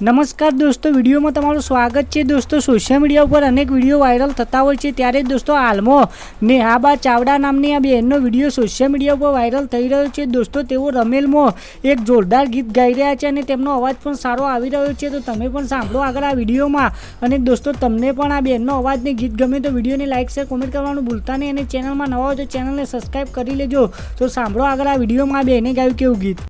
નમસ્કાર દોસ્તો, વિડીયોમાં તમારું સ્વાગત છે. દોસ્તો સોશિયલ મીડિયા ઉપર અનેક વીડિયો વાયરલ થતા હોય છે. ત્યારે દોસ્તો, હાલમાં નેહાબા ચાવડા નામની આ બહેનનો વીડિયો સોશિયલ મીડિયા ઉપર વાયરલ થઈ રહ્યો છે. દોસ્તો, તેઓ રમેલમાં એક જોરદાર ગીત ગાઈ રહ્યા છે અને તેમનો અવાજ પણ સારો આવી રહ્યો છે. તો તમે પણ સાંભળો આગળ આ વિડીયોમાં. અને દોસ્તો, તમને પણ આ બહેનનો અવાજને ગીત ગમે તો વિડીયોને લાઇક શેર કોમેન્ટ કરવાનું ભૂલતા નહીં. અને ચેનલમાં નવા હોય તો ચેનલને સબસ્ક્રાઈબ કરી લેજો. તો સાંભળો આગળ આ વિડીયોમાં આ બહેને ગાયું કેવું ગીત.